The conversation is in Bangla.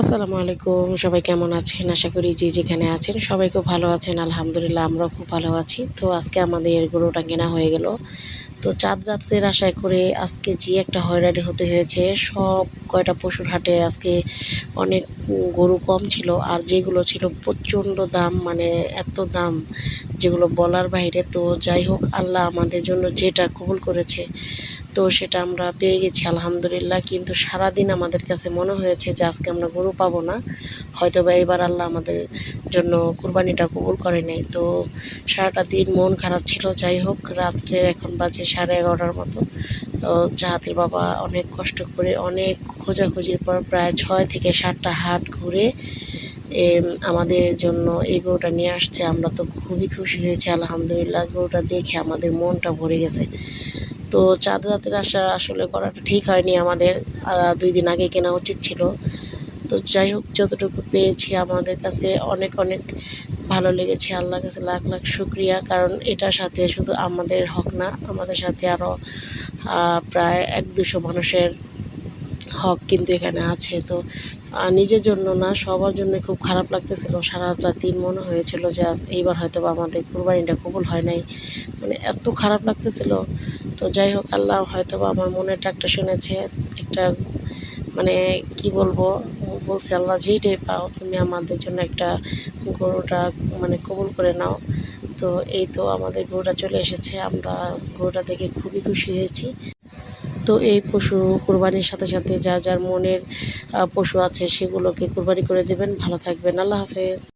আসসালামু আলাইকুম, সবাই কেমন আছেন? আশা করি যে যেখানে আছেন সবাই খুব ভালো আছেন, আলহামদুলিল্লাহ আমরাও খুব ভালো আছি। তো আজকে আমাদের গরুটা কেনা হয়ে গেল। তো চাঁদ রাতের আশায় করে আজকে যে একটা হয়রানি হতে হয়েছে, সব কয়টা পশুর হাটে আজকে অনেক গরু কম ছিল আর যেগুলো ছিল প্রচণ্ড দাম মানে এত দাম যেগুলো বলার বাইরে। তো যাই হোক, আল্লাহ আমাদের জন্য যেটা কবুল করেছে। তো সেটা আমরা পেয়ে গেছি, আলহামদুলিল্লাহ। কিন্তু সারাদিন আমাদের কাছে মনে হয়েছে যে আজকে আমরা গরু পাবো না। হয়তো বা এবার আল্লাহ আমাদের জন্য কুরবানিটা কবুল করে নেই তো সারাটা দিন মন খারাপ ছিল, যাই হোক, রাত্রে এখন বাজে সাড়ে এগারোটার মতো। চাহাতির বাবা অনেক কষ্ট করে অনেক খোঁজাখুঁজির পর প্রায় ছয় থেকে সাতটা হাট ঘুরে আমাদের জন্য এই গরুটা নিয়ে আসছে। আমরা তো খুবই খুশি হয়েছি, আলহামদুলিল্লাহ। গরুটা দেখে আমাদের মনটা ভরে গেছে। তো চাঁদ রাতের আশা আসলে করাটা ঠিক হয়নি আমাদের। দুই দিন আগে কেনা উচিত ছিল। তো যাই হোক, যতটুকু পেয়েছি আমাদের কাছে অনেক অনেক ভালো লেগেছে। আল্লাহর কাছে লাখ লাখ শুক্রিয়া। কারণ এটার সাথে শুধু আমাদের হক না, আমাদের সাথে আরও প্রায় এক দুশো মানুষের হক কিন্তু এখানে আছে। তো নিজের জন্য না, সবার জন্য খুব খারাপ লাগতেছিল। সারাটা দিন মনে হয়েছিল যে এইবার হয়তো আমাদের কুরবানিটা কবুল হয় নাই। মানে এত খারাপ লাগতেছিল। তো যাই হোক, আল্লাহ হয়তো আমার মনের ডাকটা শুনেছে। একটা মানে কি বলব, বলছে আল্লাহ যেইটাই পাও, তুমি আমাদের জন্য একটা গরুটা মানে কবুল করে নাও। তো এই তো আমাদের গরুটা চলে এসেছে। আমরা গরুটা দেখে খুবই খুশি হয়েছি। তো এই পশু কোরবানির সাথে সাথে যা যার মনের পশু আছে সেগুলোকে কোরবানি করে দেবেন। ভালো থাকবেন। আল্লাহ হাফেজ।